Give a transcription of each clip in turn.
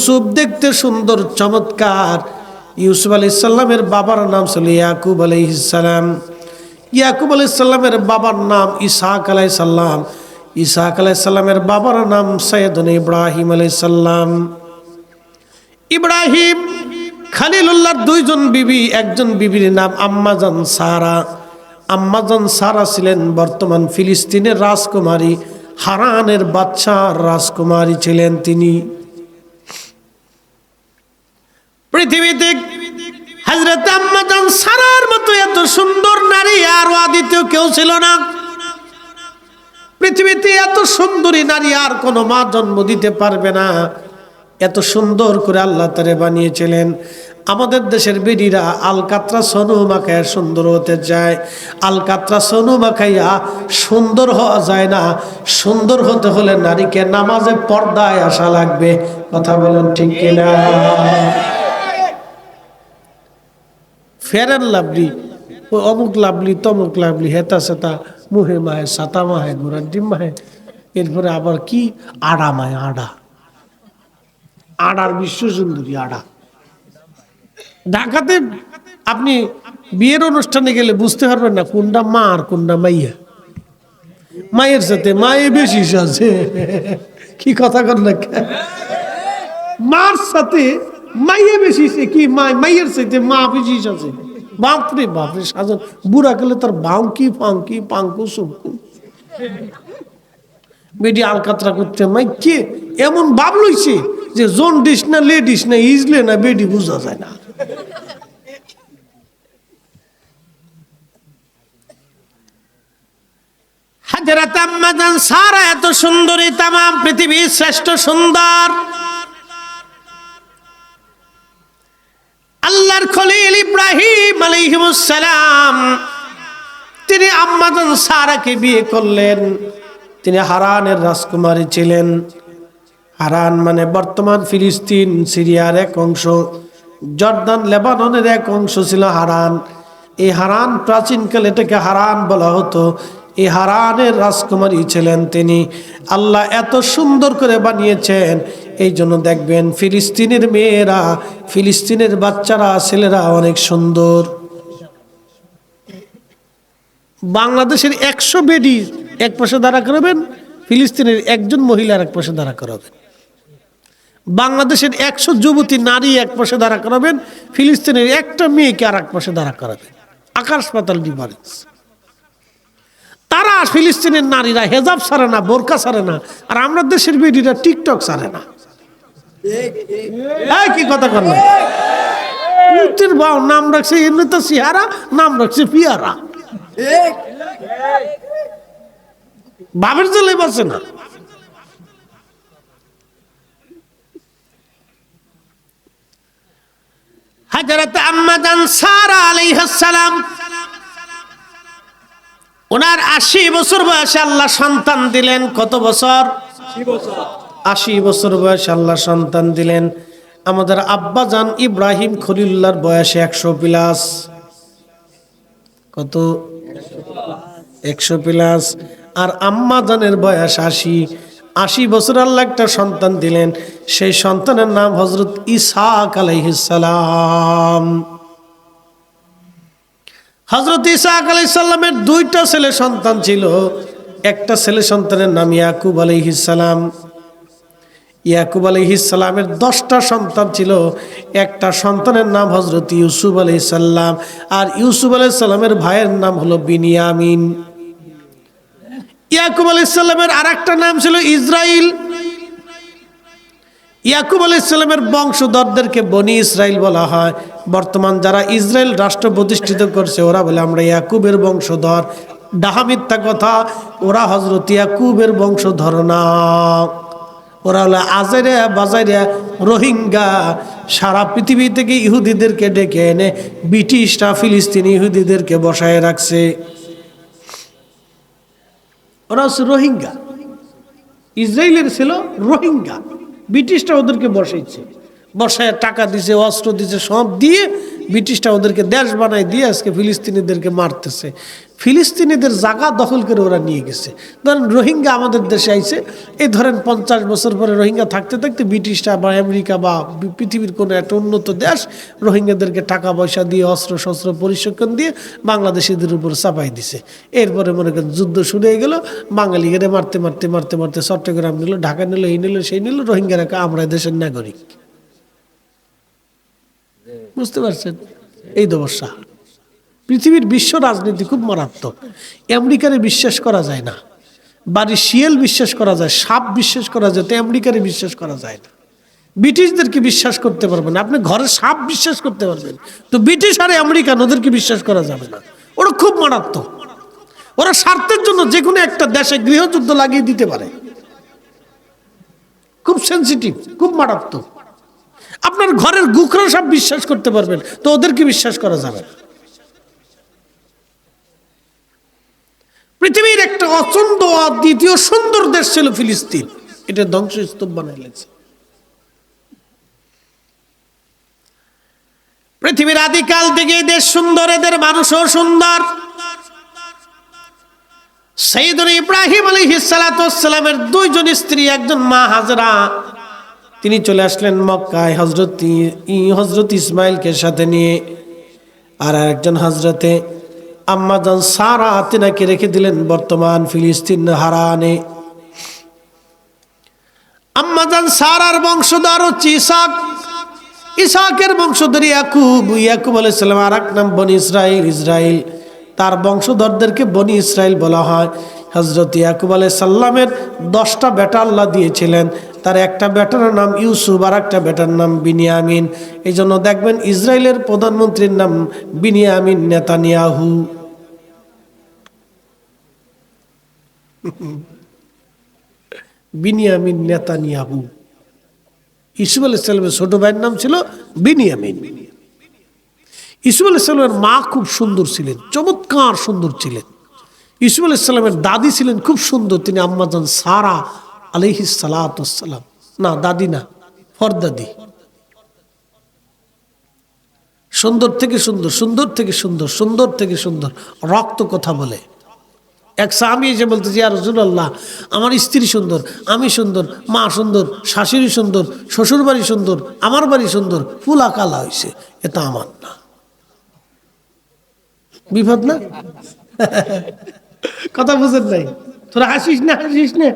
ইউসুফ দেখতে সুন্দর, চমৎকার। ইউসুফ আলি সাল্লামের বাবার নাম ছিল ইয়াকুব আলাইসাল্লাম ইয়াকুব আলাই সাল্লামের বাবার নাম ইসাহাক আলাই সাল্লাম ইসাহাক আলাই সাল্লামের বাবার নাম সৈয়দন ইব্রাহিম আলাই সাল্লাম ইব্রাহিম খালিলুল্লাহর দুইজন বিবি, একজন বিবির নাম আম্মাজান সারা। আম্মাজান সারা ছিলেন বর্তমান ফিলিস্তিনের রাজকুমারী, হারানের বাচ্চা রাজকুমারী ছিলেন তিনি। পৃথিবীতে হজরত আম্মাজান সারার মতো এত সুন্দর নারী আর দ্বিতীয় কেউ ছিল না। পৃথিবীতে এত সুন্দরী নারী আর কোনো মা জন্ম দিতে পারবে না। এত সুন্দর করে আল্লাহ তারে বানিয়েছিলেন। আমাদের দেশের বেডিরা আলকাত্রা সোনু মাখায় সুন্দর হতে যায় আলকাত্রা সোনু মাখাইয়া সুন্দর হওয়া যায় না। সুন্দর হতে হলে নারীকে নামাজে পর্দায় আসা লাগবে। কথা বলেন ঠিক কিনা? ফেরেন লাভলি অমুক লাভলি, তমুক লাভলি, হেতা সেতা, মুহে মাহে, সাতা মাহে ঘোড়ার ডিম এরপরে আবার কি? আড়া মায় আড়া। আড়ার বিশ্ব সুন্দরী আড়া। ঢাকাতে আপনি বিয়ের অনুষ্ঠানে গেলে বুঝতে পারবেন না কোনটা মা আর কোনটা মাইয়া। মায়ের সাথে মায়ে বেশি সাজে। কি কথা কর না মার সাথে মাইয়ে বেশি কি মাইয়ের সাথে মা বেশি সাজে। বাপরে বাপরে সাজন। বুড়া গেলে তার বাউকি ফাঙ্কি পাঙ্কু, সুঙ্কু। বেডি আলকাতরা করতে মাই কে? এমন ভাব লইছে যে জোন ডিস না, লেডিস না, ইজলে না বেডি বোঝা যায় না। হাজরাত আম্মাজান সারা এত সুন্দরী তাম পৃথিবীর শ্রেষ্ঠ সুন্দর। আলাইহিমুসসালাম তিনি আম্মাজান সারাকে বিয়ে করলেন। তিনি হারানের রাজকুমারী ছিলেন। হারান মানে বর্তমান ফিলিস্তিন, সিরিয়ার এক অংশ, জর্দান, লেবাননের এক অংশ ছিল হারান। এই হারান প্রাচীনকাল এটাকে হারান বলা হতো। এই হারানের রাজকুমারী ছিলেন তিনি। আল্লাহ এত সুন্দর করে বানিয়েছেন, এই জন্য দেখবেন ফিলিস্তিনের মেয়েরা, ফিলিস্তিনের বাচ্চারা, ছেলেরা অনেক সুন্দর। বাংলাদেশের একশো বেডি এক পাশে দাঁড়া করাবেন, ফিলিস্তিনের একজন মহিলার এক পাশে দাঁড়া করাবেন। বাংলাদেশের একশো যুবতী নারী এক পাশে দাঁড়া করাবেন, ফিলিস্তিনের একটা মেয়েকে আর এক পাশে দাঁড়া করাবেন। আকাশ পাতাল ডিফারেন্স। তারা ফিলিস্তিনের নারীরা হেজাব সারে না, বোরকা সারে না, আর আমরা দেশের বেডিরা টিকটক সারে না। কি কথা কর না? মূর্তির বাও নাম রাখছে এমনিতে সিহারা নাম রাখছে পিয়ারা। বাবের জলে বসে না। হাজরত আম্মাদান সারা আলাইহিস সালাম ওনার আশি বছর বয়সে আল্লাহ সন্তান দিলেন। কত বছর? আশি বছর। বয়সে আল্লাহ সন্তান দিলেন। আমাদের আব্বাজান ইব্রাহিম খলিল্লার বয়সে একশো প্লাস। কত? একশো প্লাস। আর আম্মা জানের বয়স আশি। আশি বছর আল্লাহ একটা সন্তান দিলেন। সেই সন্তানের নাম হজরত ইসাক আলাইহিসালাম হজরত ইসাক আলাইসাল্লামের দুইটা ছেলে সন্তান ছিল। একটা ছেলে সন্তানের নাম ইয়াকুব আলাইহিসালাম ইয়াকুব আলাইহিসাল্লামের দশটা সন্তান ছিল। একটা সন্তানের নাম হজরত ইউসুফ আলাইসাল্লাম আর ইউসুফ আলাইসাল্লামের ভাইয়ের নাম হলো বিনিয়ামিন। ইয়াকুব আলাইসাল্লামের আর একটা নাম ছিল ইসরাইল। ইয়াকুব আলাইসাল্লামের বংশধরদেরকে বনি ইসরাইল বলা হয়। বর্তমান যারা ইসরায়েল রাষ্ট্র প্রতিষ্ঠিত করছে, ওরা বলে আমরা ইয়াকুবের বংশধর। ডাহা মিথ্যা কথা, ওরা হজরত ইয়াকুবের বংশধর না। ওরা হলো আজারিয়া বাজারিয়া রোহিঙ্গা। সারা পৃথিবী থেকে ইহুদিদেরকে ডেকে এনে ব্রিটিশরা, ফিলিস্তিনি ইহুদিদেরকে বসায় রাখছে। ওরা হচ্ছে রোহিঙ্গা। ইসরায়েলের ছিল রোহিঙ্গা। ব্রিটিশরা ওদেরকে বসাইছে। বসায় টাকা দিছে, অস্ত্র দিছে, সব দিয়ে ব্রিটিশটা ওদেরকে দেশ বানায় দিয়ে আজকে ফিলিস্তিনিদেরকে মারতেছে। ফিলিস্তিনিদের জায়গা দখল করে ওরা নিয়ে গেছে। ধরেন রোহিঙ্গা আমাদের দেশে আইছে, এই ধরেন পঞ্চাশ বছর পরে রোহিঙ্গা থাকতে থাকতে ব্রিটিশরা বা আমেরিকা বা পৃথিবীর কোনো একটা উন্নত দেশ রোহিঙ্গাদেরকে টাকা পয়সা দিয়ে, অস্ত্র শস্ত্র পরিসংখ্যান দিয়ে বাংলাদেশিদের উপর চাপাই দিছে। এরপরে মনে করেন যুদ্ধ শুরু হয়ে গেল বাঙালিকে মারতে মারতে মারতে মারতে চট্টগ্রাম নিল, ঢাকা নিল, এই নিল, সেই নিল, রোহিঙ্গারা আমরা দেশের নাগরিক। বুঝতে পারছেন? এই দবসা পৃথিবীর বিশ্ব রাজনীতি খুব মারাত্মক। আমেরিকারে বিশ্বাস করা যায় না। বাড়ির শিয়েল বিশ্বাস করা যায়, সাপ বিশ্বাস করা যায়, তো আমেরিকারে বিশ্বাস করা যায় না। ব্রিটিশদেরকে বিশ্বাস করতে পারবেন আপনি ঘরে সাপ বিশ্বাস করতে পারবেন। তো ব্রিটিশ আর আমেরিকান, ওদেরকে বিশ্বাস করা যাবে না। ওরা খুব মারাত্মক। ওরা স্বার্থের জন্য যে কোনো একটা দেশে গৃহযুদ্ধ লাগিয়ে দিতে পারে। খুব সেন্সিটিভ খুব মারাত্মক। আপনার ঘরের গুখরা সব বিশ্বাস করতে পারবেন, তো ওদেরকে বিশ্বাস করা যাবে পৃথিবীর একটা অচন্দ দ্বিতীয় সুন্দর দেশ ছিল ফিলিস্তিন। এটা ধ্বংসস্তূপ বানাই লাগছে পৃথিবীর আদিকাল থেকে দেশ সুন্দর, এদের মানুষও সুন্দর। সৈয়দুল ইব্রাহিম আলী হিসালাতামের দুইজন স্ত্রী, একজন মা হাজরা তিনি চলে আসলেন মক্কায় হজরত হজরত ইসমাইলকে সাথে নিয়ে। আর একজন হজরতে আম্মাজান সারা আতিনাকে রেখে দিলেন বর্তমান ফিলিস্তিন হারানে। আম্মাজান সারার বংশধর হচ্ছে ইসাক। ইসাকের বংশধর ইয়াকুব। ইয়াকুব আলাইসাল্লাম আর এক নাম বনি ইসরাইল ইসরাইল। তার বংশধরদেরকে বনি ইসরাইল বলা হয়। হজরত ইয়াকুব আলাই সাল্লামের দশটা বেটা আল্লাহ দিয়েছিলেন। তার একটা বেটার নাম ইউসুফ আর একটা বেটার নাম বিনিয়ামিন। এই জন্য দেখবেন ইসরায়েলের প্রধানমন্ত্রীর নাম Binyamin Netanyahu. Binyamin Netanyahu. Yusuf আলাইসাল্লামের ছোট ভাইয়ের নাম ছিল বিনিয়ামিন। ইসুফ আলাইসাল্লামের মা খুব সুন্দর ছিলেন, চমৎকার সুন্দর ছিলেন। ইসুফ আলাইসাল্লামের দাদি ছিলেন খুব সুন্দর, তিনি আম্মাজান সারা আলহি সালাতাম না, দাদি না ফরদাদি সুন্দর থেকে সুন্দর সুন্দর থেকে সুন্দর সুন্দর থেকে সুন্দর, রক্ত কথা বলে। এক স্বামী এসে বলতেছি আর রসুল্লাহ আমার স্ত্রী সুন্দর, আমি সুন্দর, মা সুন্দর, শাশুড়ি সুন্দর, শ্বশুর বাড়ি সুন্দর, আমার বাড়ি সুন্দর, ফুল আকালা হয়েছে এটা আমার না। বিপদ না? কথা বুঝেন নাই। তোরা হাসিস না হাসিস না?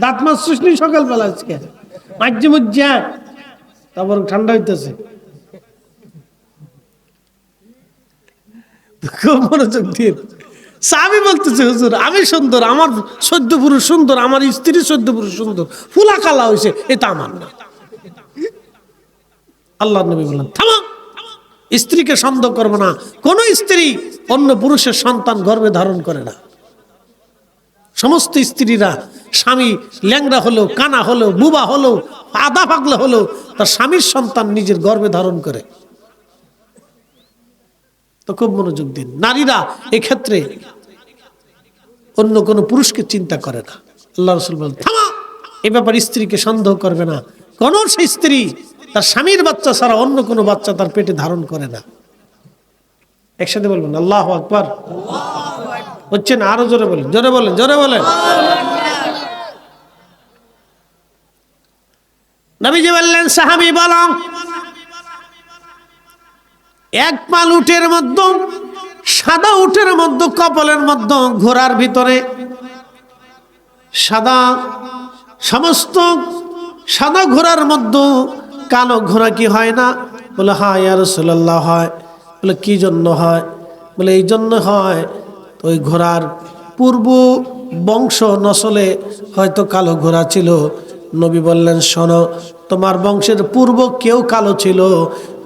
দাঁত মাছ শুসনি সকালবেলা আজকে? মাঝে মধ্যে। তারপর ঠান্ডা হইতেছে। মনোযোগ দিয়ে। সাহাবি বলতেছে, হুজুর, আমি সুন্দর, আমার সদ্য পুরুষ সুন্দর, আমার স্ত্রী সদ্য পুরুষ সুন্দর। ফুলা কালা হয়েছে এটা আমার না। আল্লাহ নবী বললেন, থামা। স্ত্রীকে সন্দেহ করব না। কোন স্ত্রী অন্য পুরুষের সন্তান গর্ভে ধারণ করে না। সমস্ত স্ত্রীরা, স্বামী ল্যাংরা হলেও কানা হলেও বুবা হলো, আদা পাগলা হলেও তার স্বামীর সন্তান নিজের গর্বে ধারণ করে। তো খুব মনোযোগ দিন। নারীরা এক্ষেত্রে অন্য কোনো পুরুষকে চিন্তা করে না। আল্লাহ রসুল বলেন, থামা, এ ব্যাপারে স্ত্রীকে সন্দেহ করবে না। কোন স্ত্রী তার স্বামীর বাচ্চা ছাড়া অন্য কোনো বাচ্চা তার পেটে ধারণ করে না। একসাথে বলবেন, আল্লাহ আকবর। হচ্ছে না? আরও জোরে বলেন জোরে বলেন জোরে বলেন। নবীজি বললেন, সাহাবি বলং, এক পাল উটের মধ্যে, সাদা উটের মধ্যে, কপালের মধ্যে, ঘোড়ার ভিতরে সাদা সমস্ত সাদা ঘোড়ার মধ্যে, কালো ঘোড়া কি হয় না? বলে হ্যাঁ ইয়া রসুল্লাহ হয়। বলে, কি জন্য হয়? বলে, এই জন্য হয়। ওই ঘোড়ার পূর্ব বংশ নসলে হয়তো কালো ঘোড়া ছিল। নবী বললেন, শোনো, তোমার বংশের পূর্ব কেউ কালো ছিল।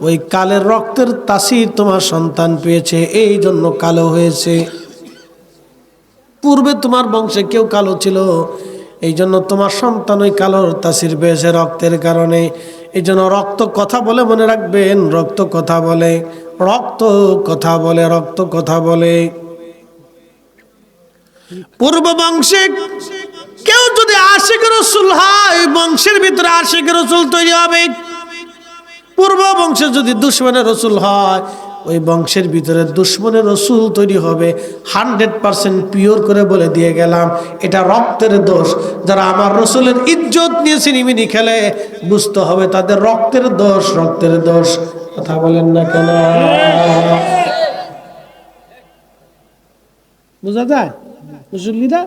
ওই কালের রক্তের তাসির তোমার সন্তান পেয়েছে, এই জন্য কালো হয়েছে। পূর্বে তোমার বংশে কেউ কালো ছিল, এই জন্য তোমার সন্তান ওই কালোর তাসির পেয়েছে রক্তের কারণে। এই জন্য রক্ত কথা বলে মনে রাখবেন, রক্ত কথা বলে, রক্ত কথা বলে, রক্ত কথা বলে। পূর্ব বংশে কেউ যদি আশেখ রসুল হয় বংশের ভিতরে আশেখ রসুল তৈরি হবে। পূর্ব বংশে যদি দুশ্মনের রসুল হয় ওই বংশের ভিতরে দুশ্মনের রসুল তৈরি হবে। হান্ড্রেড পার্সেন্ট পিওর করে বলে দিয়ে গেলাম এটা রক্তের দোষ। যারা আমার রসুলের ইজ্জত নিয়ে সিনিমিনি খেলে বুঝতে হবে তাদের রক্তের দোষ রক্তের দোষ। কথা বলেন না কেন? বোঝা যায়? মুসল্লিরা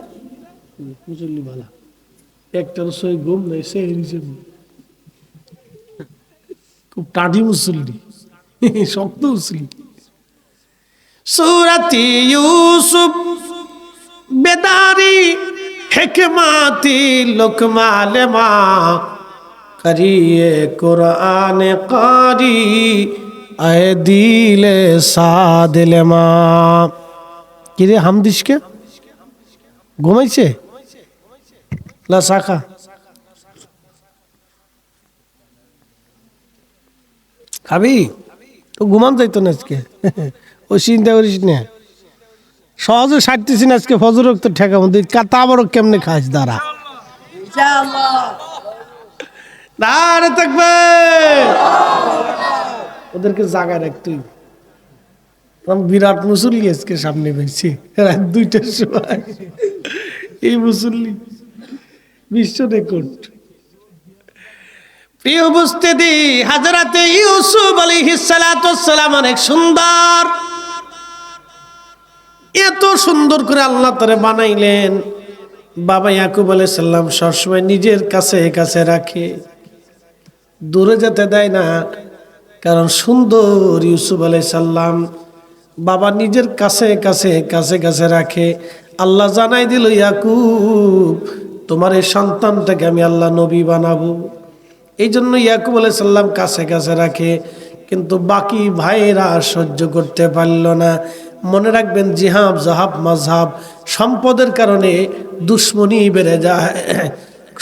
মুসল্লি ভালা একটার সই ঘুম নেই সে হিসেবে খুব টাঢি মুসল্লি। শক্ত মুসল্লি। সুরতি ইউসুফ, বেদারি, হেকমাতি, লোকমালে মা, করিয়ে কোরআন কারি, আয় দিলে সাদিলে মা। কিরে হামদিসকে ঘুমাইছে? লা শাখা। খাবি? তো ঘুমান যাইতো না আজকে। ও চিন্তা করিস না। সহজে সারতেছি না আজকে ফজর তো ঠেকা মধ্যে তা বড় কেমনে খাস, দাঁড়া। দাঁড়ে ওদেরকে জাগায় রাখ তুই। আমি বিরাট মুসল্লি আজকে সামনে পেয়েছি। রাত দুইটার সময়। এই মুসল্লি বিশ্ব রেকর্ড। প্রিয় উপস্থিতি, হাজরাতে ইউসুফ আলী হিসালাম অনেক সুন্দর। এত সুন্দর করে আল্লাহ তারে বানাইলেন। বাবা ইয়াকুব আলাই সাল্লাম সবসময় নিজের কাছে কাছে রাখে। দূরে যেতে দেয় না, কারণ সুন্দর ইউসুফ আলাই সাল্লাম বাবা নিজের কাছে কাছে কাছে কাছে রাখে। আল্লাহ জানাই দিল, ইয়াকুব, তোমার এই সন্তানটাকে আমি আল্লাহ নবী বানাবো। এই জন্য ইয়াকুব আলাই সাল্লাম কাছে কাছে রাখে। কিন্তু বাকি ভাইয়েরা সহ্য করতে পারল না। মনে রাখবেন, জিহাব, জাহাব, মাঝহাব সম্পদের কারণে দুশ্মনী বেড়ে যায়।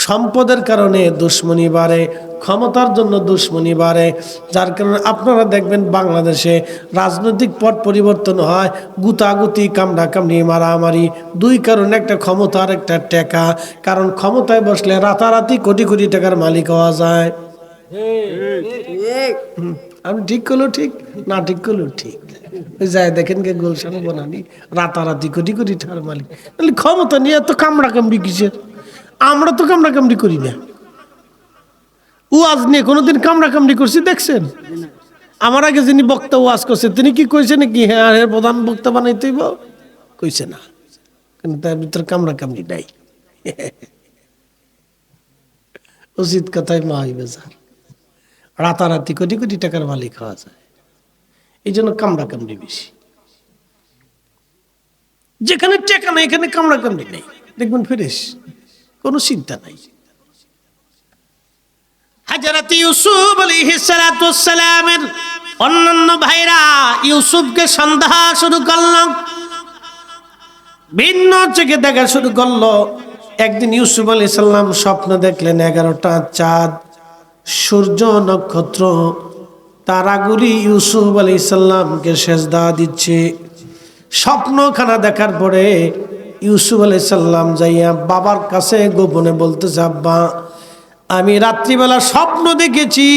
সম্পদের কারণে দুশ্মনী বাড়ে, ক্ষমতার জন্য দুশ্মনী বাড়ে, যার কারণে আপনারা দেখবেন বাংলাদেশে রাজনৈতিক পট পরিবর্তন হয়, গুতাগুতি কামড়া কামড়ি মারামারি। দুই কারণে একটা ক্ষমতার একটা টেকা, কারণ ক্ষমতায় বসলে রাতারাতি কোটি কোটি টাকার মালিক হওয়া যায়। আমি ঠিক করলেও ঠিক, না ঠিক করলেও ঠিক। যায় দেখেন কে গোলশান বনানি, রাতারাতি কোটি কোটি টাকার মালিক। ক্ষমতা নিয়ে এত কামড়া কামড়ি কিসের? আমরা তো কামড়া কামড়ি করি না। ওয়াজ নিয়ে কোনোদিন কামড়া কামড়ি করছি, দেখছেন? আমার আগে যিনি বক্তা ওয়াজ করছে, তিনি কি কইছে নাকি? হ্যাঁ এর প্রধান বক্তা বানাইতেইব কইছে না। কিন্তু তার ভিতরে কামড়া কামড়ি নাই। উচিত কথাই মা হইবে যার রাতারাতি কোটি কোটি টাকার মালিক হওয়া যায়। এই জন্য কামড়া কামড়ি বেশি। যেখানে টেকা নাই, এখানে কামড়া কামড়ি নেই। দেখবেন ফ্রেশ কোনো চিন্তা নাই। হাজারাত ইউসুফ আলাইহিস সালাতু সালামের অন্যান্য ভাইরা ইউসুফকে সন্দেহ শুরু করল। ভিন্ন চোখে দেখা শুরু করল। একদিন ইউসুফ আলী সাল্লাম স্বপ্ন দেখলেন, এগারোটা চাঁদ, সূর্য, নক্ষত্র, তারাগুলি ইউসুফ আলী সাল্লামকে সেজদা দিচ্ছে। স্বপ্নখানা দেখার পরে ইউসুফ আলী সাল্লাম যাইয়া বাবার কাছে গোপনে বলতে আব্বা, আমি রাত্রিবেলা স্বপ্ন দেখেছি,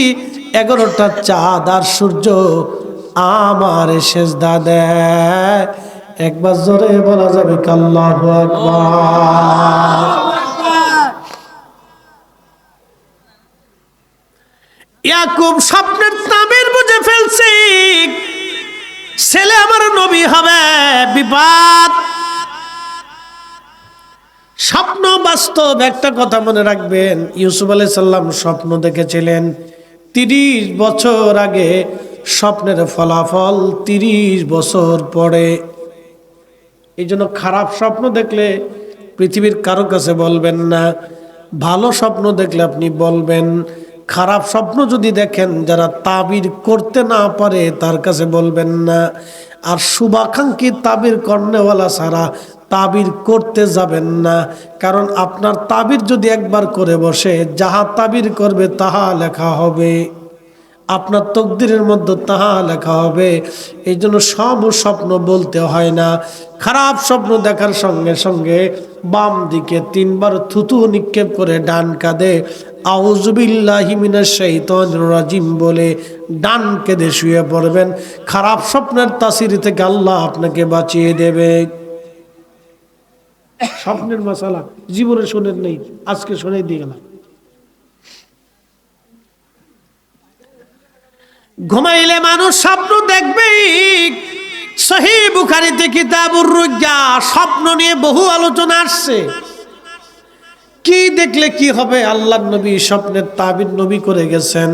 এগারোটা চাঁদ আর সূর্য আমার সেজদা দেয়। একবার জোরে বলা যাবে কাল্লাহ ইয়াকুব স্বপ্নের তাবির বুঝে ফেলছি, ছেলে আমার নবী হবে বিপদ। স্বপ্ন বাস্তব একটা কথা মনে রাখবেন, ইউসুফ আলাই সাল্লাম স্বপ্ন দেখেছিলেন, তিরিশ বছর আগে স্বপ্নের ফলাফল তিরিশ বছর পরে। এই জন্য খারাপ স্বপ্ন দেখলে পৃথিবীর কারও কাছে বলবেন না, ভালো স্বপ্ন দেখলে আপনি বলবেন, খারাপ স্বপ্ন যদি দেখেন, যারা তাবির করতে না পারে তার কাছে বলবেন না, আর শুভাকাঙ্ক্ষী তাবির কর্ণেওয়ালা ছাড়া তাবির করতে যাবেন না। কারণ আপনার তাবির যদি একবার করে বসে, যাহা তাবির করবে তাহা লেখা হবে। আপনার তকদিরের মধ্যে তাহা লেখা হবে। এই জন্য সব স্বপ্ন বলতে হয় না। খারাপ স্বপ্ন দেখার সঙ্গে সঙ্গে বাম দিকে তিনবার থুতু নিক্ষেপ করে ডান কাঁধে রাজিম বলে ডান কেঁদে শুয়ে পড়বেন। খারাপ স্বপ্নের তাসির থেকে আল্লাহ আপনাকে বাঁচিয়ে দেবে। স্বপ্নের মশালা জীবনে শোনেন নেই, আজকে শুনে দিয়ে গেলাম। ঘুমাইলে মানুষ স্বপ্ন দেখবেই সহি কিতাবুর রুজ্জা, স্বপ্ন নিয়ে বহু আলোচনা আসছে। কি দেখলে কি হবে? আল্লাহ নবী স্বপ্নের তাবির নবী করে গেছেন।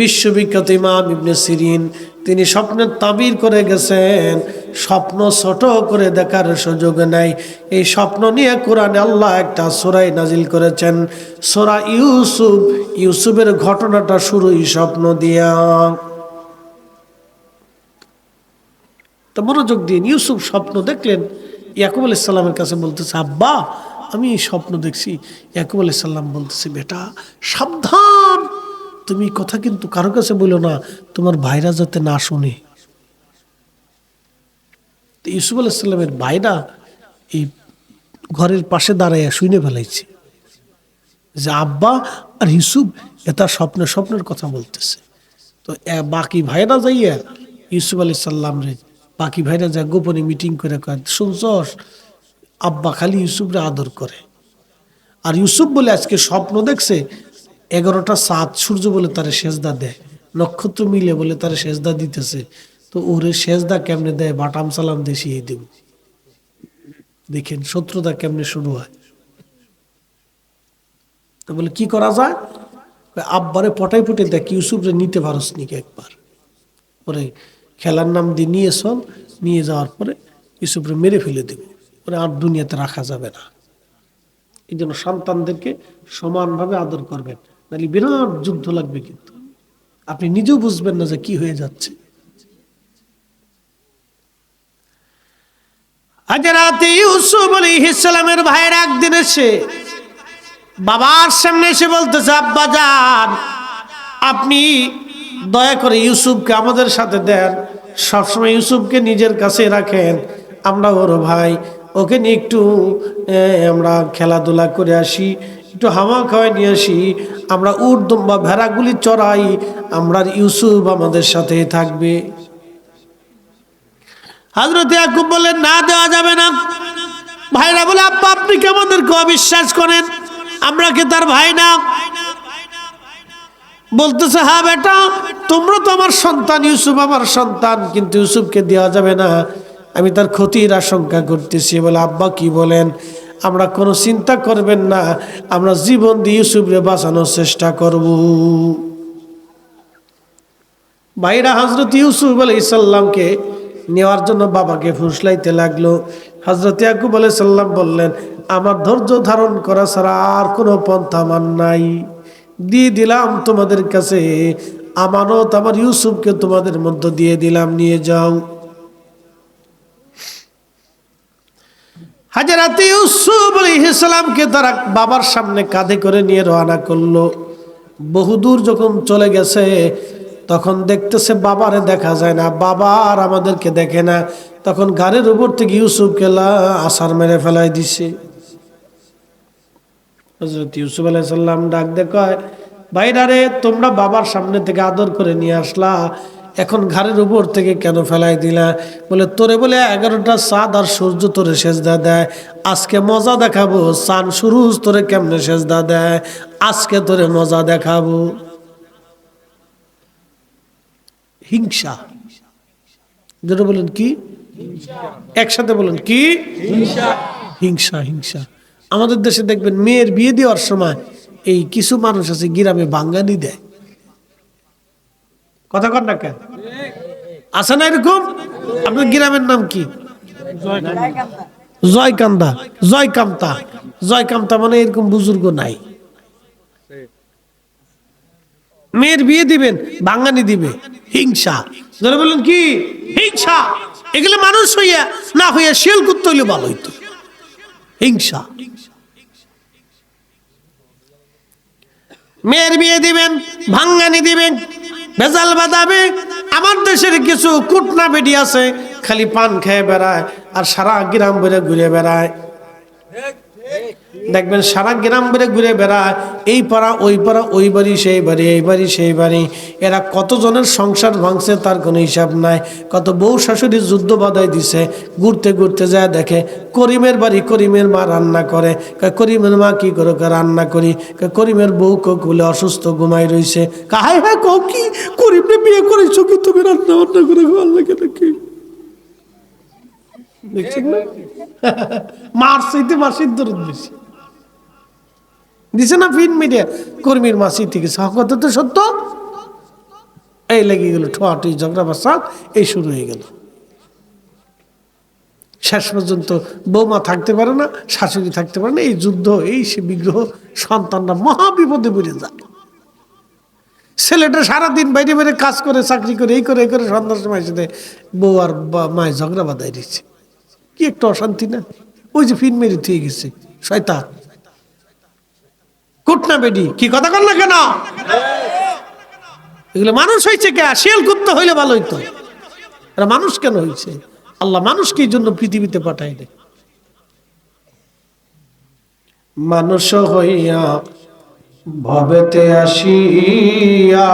বিশ্ববিখ্যাত ইমাম ইবনে সিরিন, তিনি স্বপ্নের তাবির করে গেছেন। স্বপ্ন ছোট করে দেখার সুযোগ নাই। এই স্বপ্ন নিয়ে কোরআনে আল্লাহ একটা সোরাই নাজিল করেছেন। সোরা ইউসুফ, ইউসুফের ঘটনাটা শুরুই স্বপ্ন দিয়া। তো মনোযোগ দিন, ইউসুফ স্বপ্ন দেখলেন, ইয়াকুব আলাইসাল্লামের কাছে বলতেছে, আব্বা, আমি স্বপ্ন দেখছি। ইয়াকুব আলাইসাল্লাম বলতেছি, বেটা, সাবধান। তুমি কথা কিন্তু কারও কাছে বলো না, তোমার ভাইরা যাতে না শুনে। ইউসুফ আলাইসাল্লামের ভাইরা এই ঘরের পাশে দাঁড়াইয়া শুনে ফেলাইছে যে, আব্বা আর ইউসুফ এটা স্বপ্নে স্বপ্নের কথা বলতেছে। তো বাকি ভাইরা যাইয়া ইউসুফ আলি সাল্লাম রে বাকি ভাইরা যা গোপনে মিটিং করে কয় শুনছস আব্বা খালি ইউসুফরে আদর করে। আর ইউসুফ বলে, আজকে স্বপ্ন দেখছে, এগারোটা সাত সূর্য বলে তারে সেজদা দেয়, নক্ষত্র মিলে বলে তারে সেজদা দিতেছে। তো ওরে সেজদা কেমনে দেয়? বাটাম সালাম দেশিয়ে দেব দেখেন, শত্রুতা কেমনে শুরু হয়? তো বলে, কি করা যায়? আব্বারে পটাই পুটে দেখ, ইউসুফরে নিতে পারস নিকে একবার। পরে খেলার নাম দিয়ে নিয়ে চল, নিয়ে যাওয়ার পরে ইউসুফরে মেরে ফেলে দেব। পরে আর দুনিয়াতে রাখা যাবে না। এই জন্য সন্তানদেরকে সমানভাবে আদর করবেন। নাহলে বিরাট যুদ্ধ লাগবে কিন্তু। আপনি নিজেও বুঝবেন না যে কি হয়ে যাচ্ছে। আজ রাতে ইউসুফ আলাইহিসসালামের ভাইয়ের একদিন এসে বাবার সামনে এসে বলতেছে, আব্বা যান, আপনি দয়া করে ইউসুফকে আমাদের সাথে দেন। সবসময় ইউসুফকে নিজের কাছে রাখেন। আমরা ওর ভাই, ওকে নিয়ে একটু আমরা খেলাধুলা করে আসি, একটু হামা খাওয়াই নিয়ে আসি। আমরা উট দুম্বা ভেড়াগুলি চড়াই আমরা ইউসুফ আমাদের সাথে থাকবে। হাজরত ইয়াকুব বললেন, না দেওয়া যাবে না। ভাইরা বলে, আব্বা, আপনি কি আমাদেরকে অবিশ্বাস করেন? আমরা কি তার ভাই না? বলতেছে হ্যাঁ বেটা, তোমরা তো আমার সন্তান, ইউসুফ আমার সন্তান, কিন্তু ইউসুফকে দেওয়া যাবে না। আমি তার ক্ষতির আশঙ্কা করতেছি। বলে, আব্বা, কি বলেন? আমরা কোনো চিন্তা করবেন না। আমরা জীবন দিয়ে ইউসুফরে বাঁচানোর চেষ্টা করব। ভাইরা হজরত ইউসুফ আলাই সাল্লামকে নেওয়ার জন্য বাবাকে ফুসলাইতে লাগল। হজরত ইয়াকুব আলাই সাল্লাম বললেন, আমার ধৈর্য ধারণ করা ছাড়া আর কোনো পন্থা আমার নাই। দিয়ে দিলাম তোমাদের কাছে আমানত, আমার ইউসুফকে তোমাদের মধ্যে দিয়ে দিলাম, নিয়ে যাও। হাজারাতে ইউসুফ আলাইহিসসালামকে তারা বাবার সামনে কাঁধে করে নিয়ে রওনা করল। বহুদূর যখন চলে গেছে তখন দেখতেছে বাবারে দেখা যায় না, বাবা আর আমাদেরকে দেখে না। তখন গাড়ির উপর থেকে ইউসুফকে আসার মেরে ফেলাই দিছে। ইউসুফ আলাইসাল্লাম ডাক দেখায় ভাইরা রে, তোমরা বাবার সামনে থেকে আদর করে নিয়ে আসলা, এখন ঘাড়ের উপর থেকে কেন ফেলাই দিলা? বলে, তোরে বলে এগারোটা চাঁদ আর সূর্য তোরে সেজদা দেয়, আজকে মজা দেখাবো, চান সুরুজ তোরে কেমনে সেজদা দেয়, আজকে তোরে মজা দেখাবো। হিংসা। যেটা বলেন কি? একসাথে বলেন কি? হিংসা। হিংসা আমাদের দেশে দেখবেন মেয়ের বিয়ে দেওয়ার সময় এই কিছু মানুষ আছে গ্রামে বাঙ্গানি দেয়। কথা কর না কেন? আছে না এরকম? আপনার গ্রামের নাম কি? জয়কান্দা জয়কান্তা। জয়কান্তা মানে এরকম বুজুর্গ নাই। মেয়ের বিয়ে দিবেন বাঙ্গানি দিবে। হিংসা। যারা বললেন কি? হিংসা। এগুলো মানুষ হইয়া, না হইয়া শিয়াল করতে হইলে ভালো হইতো। হিংসা। মেয়ের বিয়ে দিবেন, ভাঙ্গানি দিবেন, ভেজাল বাদাবে আমার দেশের কিছু কুটনা বেডি আছে, খালি পান খেয়ে বেড়ায়, আর সারা গ্রাম বেড়ে ঘুরে বেড়ায়। দেখবেন সারা গ্রাম বেড়ে ঘুরে বেড়ায়, এই পাড়া, ওই পাড়া, ওই বাড়ি, সেই বাড়ি, এই বাড়ি, সেই বাড়ি। এরা কতজনের সংসার ভাঙছে তার কোনো হিসাব নাই। কত বউ শাশুড়ি যুদ্ধ বাধাই দিছে, ঘুরতে ঘুরতে যায় দেখে, করিমের বাড়ি করিমের মা রান্না করে। করিমের মা কি করে? রান্না করি। করিমের বউ কুলে অসুস্থ ঘুমাই রইছে। কাহাই হ্যাঁ কও কি? করিমে বিয়ে করেছ কি তুমি রান্না বান্না করে খাওয়ার লাগে নাকি? দেখছেন মার মাসির দরদ বেশি। দিছে না ফিন মিডিয়া, কর্মীর মাসি থেকে কথা তো সত্য। এই লেগে গেল ঠোয়াটুই ঝগড়া বাসা এই শুরু হয়ে গেল। শেষ পর্যন্ত বৌমা থাকতে পারে না, শাশুড়ি থাকতে পারে না, এই যুদ্ধ, এই সে বিগ্রহ, সন্তানরা মহা বিপদে পড়ে যায়। ছেলেটা সারাদিন বাইরে বাইরে কাজ করে, চাকরি করে, এই করে এই করে, সন্ধ্যার সময় সাথে বউ আর মায়ের ঝগড়া বাঁধাই দিচ্ছে। কি একটু অশান্তি না? ওই যে ফিন মেরে থুয়ে গেছে, শয়তান। কুটনা বেডি কি কথা কর না কেন? এগুলো মানুষ হয়েছে কে? শিয়াল কুত্তা হইলে ভালো হইতো। এরা মানুষ কেন হয়েছে আল্লাহ মানুষকে এই জন্য পৃথিবীতে পাঠায় দেয়। মানুষ হইয়া ভবেতে আসিয়া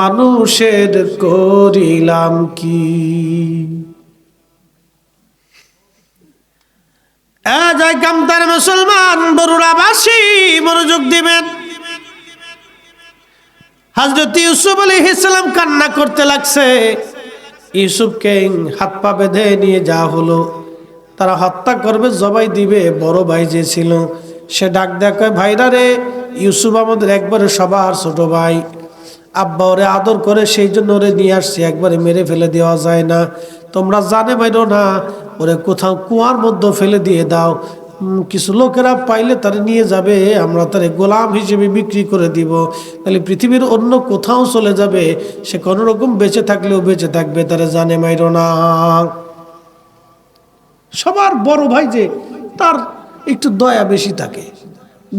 মানুষের করিলাম কি? কামতার মুসলমান, বরুড়াবাসী, মনোযোগ দিবেন। হজরত ইউসুফ আলী ইসলাম কান্না করতে লাগছে। ইউসুফকে হাত পা বেঁধে নিয়ে যা হলো। তারা হত্যা করবে, জবাই দিবে, বড় ভাই যে ছিল, সে ডাক দেখায় ভাইরা রে, ইউসুফ আমাদের একবারে সবার ছোট ভাই। আব্বা ওরে আদর করে, সেই জন্য ওরে নিয়ে আসছি, একবারে মেরে ফেলে দেওয়া যায় না। তোমরা জানে বাইরো না ওরে কোথাও কুয়ার মধ্যে ফেলে দিয়ে দাও। কিছু লোকেরা পাইলে তারে নিয়ে যাবে আমরা তারে গোলাম হিসেবে বিক্রি করে দিব। তাহলে পৃথিবীর অন্য কোথাও চলে যাবে সে কোনো রকম বেঁচে থাকলেও বেঁচে থাকবে তারে জানে মাইরো না। সবার বড় ভাই যে তার একটু দয়া বেশি থাকে।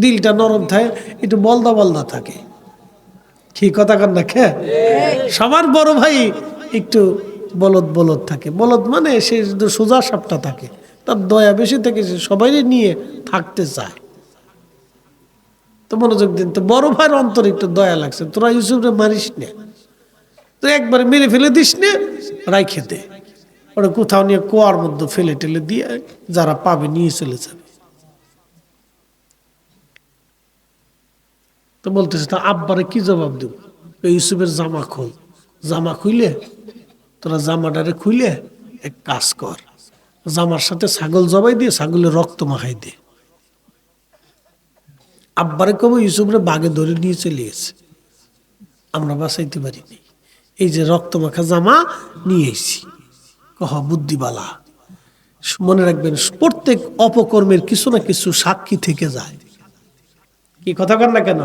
দিলটা নরম থাকে একটু বলদা বলদা থাকে। কি কথা কর না খে সবার বড় ভাই একটু বলদ বলদ থাকে। বলদ মানে সে শুধু সোজা সাপটা থাকে, তার দয়া বেশি থেকে, সে সবাই নিয়ে থাকতে চায়। তো মনোযোগ দিন, তো বড় ভাইয়ের অন্তর একটু দয়া লাগছে। তোরা ইউসুফরে মারিস না। তো একবার মেরে ফেলে দিস না রাই খেতে ওটা কোথাও নিয়ে কুয়ার মধ্যে ফেলে টেলে দিয়ে যারা পাবে নিয়ে চলে যাবে। তো বলতেছে, তা আব্বারে কি জবাব দেব? ইউসুফের জামা খোল। জামা খুইলে তোরা জামাটারে খুলে এক কাজ কর। জামার সাথে ছাগল জবাই দিয়ে ছাগলের রক্ত মাখাই দে। আব্বারে কব, ইউসুফরে বাগে ধরে নিয়ে চলে গেছে। আমরা বাঁচাইতে পারিনি। এই যে রক্ত মাখা জামা নিয়ে এসেছি কহ, বুদ্ধিবালা, মনে রাখবেন প্রত্যেক অপকর্মের কিছু না কিছু সাক্ষী থেকে যায়। কি কথা কর না কেন?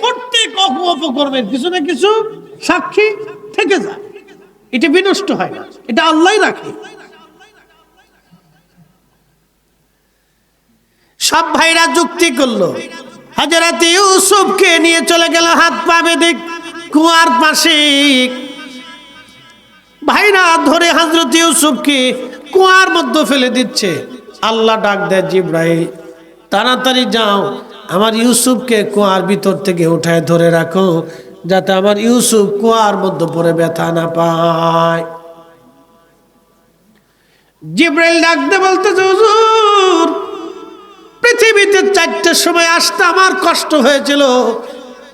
প্রত্যেক অপ- অপকর্মের কিছু না কিছু সাক্ষী থেকে যায়। এটা বিনষ্ট হয় না। এটা আল্লাহ রাখে। সব ভাইরা যুক্তি করল। হাজারাত ইউসুফকে নিয়ে চলে গেল, হাত পা বেঁধে কুয়ার পাশে। ভাইরা ধরে হজরত ইউসুফকে কুয়ার মধ্যে ফেলে দিচ্ছে। আল্লাহ ডাক দেয়, জিব্রাইল, তাড়াতাড়ি যাও। আমার ইউসুফকে কুয়ার ভিতর থেকে উঠায় ধরে রাখো। যাতে আমার ইউসুফ কুয়ার মধ্যে পরে ব্যথা না পায়। জিব্রাইল ডাকতে বলতে, হুজুর, পৃথিবীতে চারটের সময় আসতে আমার কষ্ট হয়েছিল।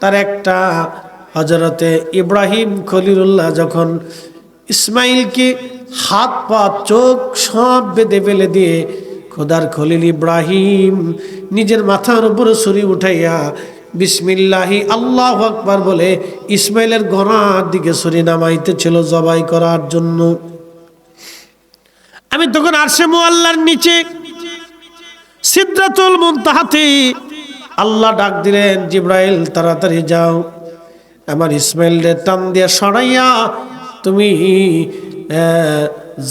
তার একটা হজরতে ইব্রাহিম খলিলুল্লাহ যখন ইসমাইলকে হাত পা, চোখ সব বেঁধে ফেলে দিয়ে খোদার খলিল ইব্রাহিম নিজের মাথার উপরে ছুরি উঠাইয়া বিসমিল্লাহি, আল্লাহ আকবার বলে, ইসমাইলের গড়ার দিকে ছুরি নামাইতেছিল জবাই করার জন্য। আমি তখন আরশে আল্লাহর নিচে সিদ্ধাতুল মুনতাহাতে, আল্লাহ ডাক দিলেন, জিব্রাইল, তাড়াতাড়ি যাও। আমার ইসমাইলের টান দিয়ে সরাইয়া, তুমি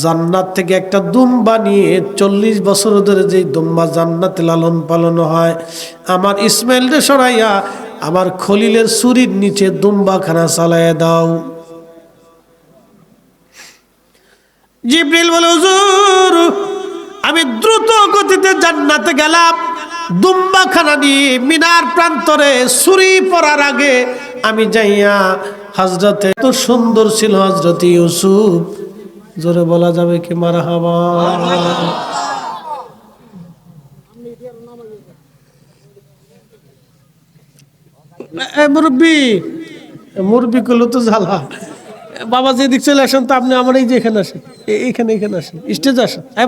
জান্নাত থেকে একটা দুম্বা নিয়ে চল্লিশ বছর ধরে যেই দুম্বা জান্নাতে লালন পালন হয়, আমার ইসমাইলরে সরাইয়া আমার খলিলের সুরির নিচে দুম্বাখানা চালাইয়া দাও। জিব্রিল বলে, হুজুর, আমি দ্রুত গতিতে জান্নাতে গেলাম। দুম্বাখানা নিয়ে মিনার প্রান্তরে সুরি পড়ার আগে আমি যাইয়া হজরতে তো সুন্দর ছিল হজরত ইউসুফ। জোরে বলা যাবে কি মারা হাবা? মুরব্বী মুরব্বী করল তো জ্বালা। বাবা যেদিক চলে আসেন তো আপনি আমার এই যে এখানে আসেন এইখানে এইখানে আসেন, স্টেজে আসেন হ্যাঁ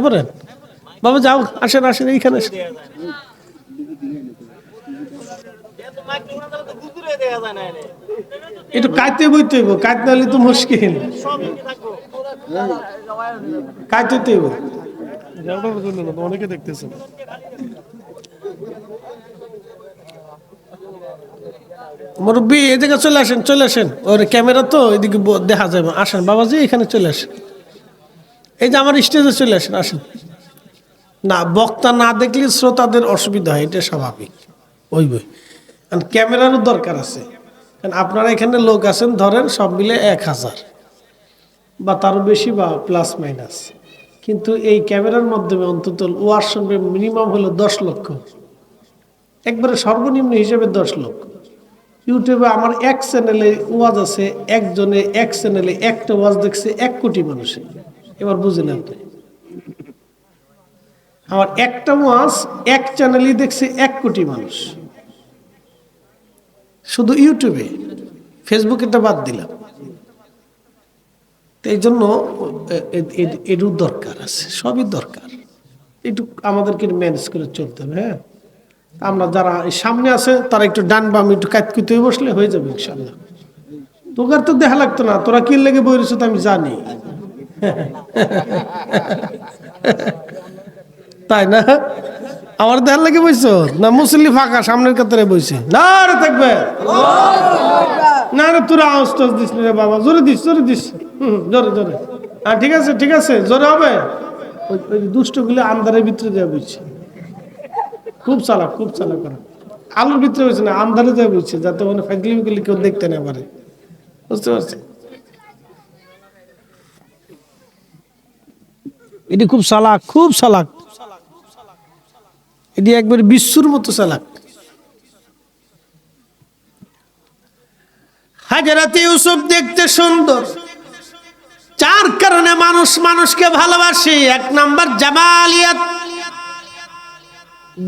বাবা যাও, আসেন আসেন, এইখানে আসেন। একটু কাইতে বইতে হইব, কাইতে তো মুশকিল। অনেকে মুরব্বী চলে আসেন চলে আসেন। ওর ক্যামেরা তো এদিকে দেখা যাবে। আসেন, বাবাজি, এখানে চলে আসেন। এই যে আমার স্টেজে চলে আসেন আসেন। না, বক্তা না দেখলে শ্রোতাদের অসুবিধা হয়, এটা স্বাভাবিক। ওই বই। ক্যামেরারও দরকার আছে। কারণ আপনারা এখানে লোক আছেন, ধরেন সব মিলে এক হাজার। বা তারও বেশি বা প্লাস মাইনাস কিন্তু এই ক্যামেরার মাধ্যমে অন্তত ওয়ার শুনবে মিনিমাম হলো দশ লক্ষ। একবারে সর্বনিম্ন হিসেবে দশ লক্ষ। ইউটিউবে আমার এক চ্যানেলে ওয়াজ আছে, একজনে এক চ্যানেলে একটা ওয়াজ দেখছে এক কোটি মানুষে এবার বুঝলেন আপনি। আমার একটা ওয়াজ এক চ্যানেলই দেখছে এক কোটি মানুষ। শুধু ইউটিউবে ফেসবুকেটা বাদ দিলাম। এই জন্য এরও দরকার আছে, সবই দরকার। একটু আমাদেরকে ম্যানেজ করে চলতে হবে হ্যাঁ? আমরা যারা সামনে আছে, তারা একটু ডান বাম একটু কাতকুতে বসলে হয়ে যাবে ইনশাল্লাহ তোকার তো দেখা লাগতো না, তোরা কি লেগে বইরেছ তো আমি জানি। তাই না? আমার দেখার লাগে বইছ? না মুসল্লি ফাঁকা, সামনের কাতারে বইছে? না রে থাকবে। না রে তোরা আওয়াজ টাওয়াজ দিস রে বাবা, জোরে দিস জোরে দিস। জোরে জোরে। হ্যাঁ ঠিক আছে ঠিক আছে, জোরে হবে। ওই দুষ্টগুলো আন্দারের ভিতরে দেওয়া বুঝছে খুব চালাক খুব চালাক করা আলুর ভিতরে হয়েছে না আন্দারে দেওয়া বুঝছে যাতে মানে ফাইজলিমি করলে কেউ দেখতে না পারে। বুঝতে পারছি এটি খুব চালাক খুব চালাক। এটি একবার বিশ্বর মতো চালাক। হাজারাতে ইউসুফ দেখতে সুন্দর। চার কারণে মানুষ মানুষকে ভালোবাসে। এক নাম্বার জামালিয়াত।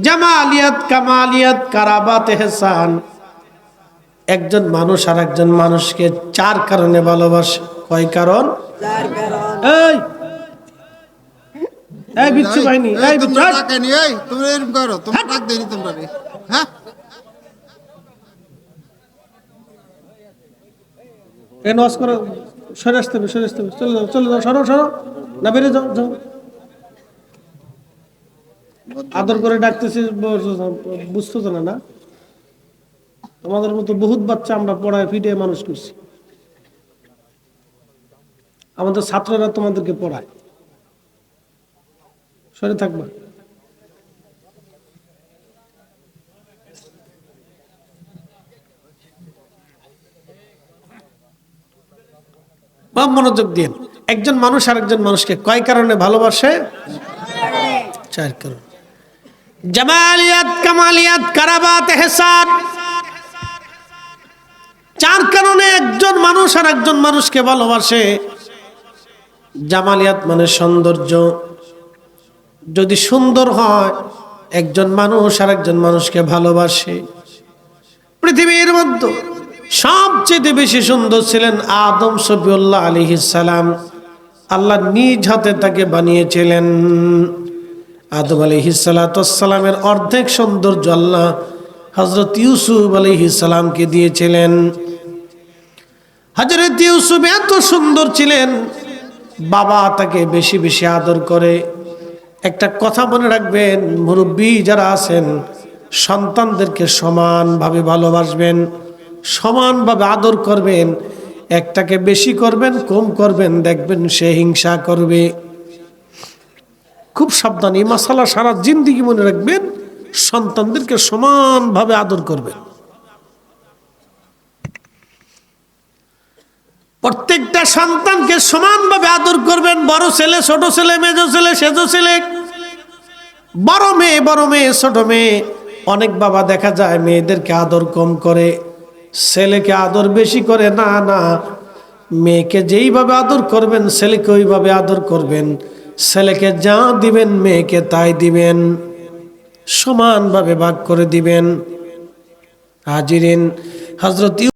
জামালিয়াত কামালিয়াত কারাবাত হেসান একজন মানুষ আর একজন মানুষকে চার কারণে ভালোবাসে। কয় কারণ। এই এই বিচ্ছু বাহিনী এই বিচ্ছু টাকা নিয়ে এই, তোমরা এরকম করো তোমরা টাক দেয়নি তোমরা হ্যাঁ? এ নস করো সরে আসতে হবে সরে আসতে হবে। চলে যাও চলে যাও সরো সরো। না বেরিয়ে যাও যাও। আদর করে ডাকতেছি বুঝতো তো না না? আমাদের মতো বহুত বাচ্চা আমরা পড়ায় ফিটে মানুষ করছি। আমাদের ছাত্ররা তোমাদেরকে পড়ায়। সরে থাকবা। বা মনোযোগ দিন একজন মানুষ আরেকজন মানুষকে কয় কারণে ভালোবাসে? চার কারণ। জামালিয়াত, কামালিয়াত, কারাবাত, এহসান। চার কারণে একজন মানুষ আর একজন মানুষকে ভালোবাসে। জামালিয়াত মানে সৌন্দর্য। যদি সুন্দর হয়, একজন মানুষ আর একজন মানুষকে ভালোবাসে। পৃথিবীর মধ্যে সবচেয়ে বেশি সুন্দর ছিলেন আদম সবিউল্লাহ সালাম। আল্লাহ নিজ হাতে তাকে বানিয়েছিলেন। আদম সালামের অর্ধেক সৌন্দর্য আল্লাহ হজরত ইউসুফ আলী সালামকে দিয়েছিলেন। হজরত ইউসুফ এত সুন্দর ছিলেন, বাবা তাকে বেশি বেশি আদর করে। একটা কথা মনে রাখবেন, মুরব্বী যারা আছেন, সন্তানদেরকে সমানভাবে ভালোবাসবেন, সমানভাবে আদর করবেন, একটাকে বেশি করবেন, কম করবেন, দেখবেন সে হিংসা করবে। খুব সাবধান এই মশালা সারা জিন্দিগি মনে রাখবেন, সন্তানদেরকে সমানভাবে আদর করবেন। প্রত্যেকটা সন্তানকে সমানভাবে আদর করবেন। বড় ছেলে, ছোট ছেলে, মেজ ছেলে, সেজ ছেলে। বড় মেয়ে বড় মেয়ে, ছোট মেয়ে। অনেক বাবা দেখা যায় মেয়েদেরকে আদর কম করে, ছেলেকে আদর বেশি করে। না না, মেয়েকে যেইভাবে আদর করবেন, ছেলেকে ওইভাবে আদর করবেন। ছেলেকে যা দিবেন, মেয়েকে তাই দিবেন। সমানভাবে ভাগ করে দিবেন। হাজিরিন হজরত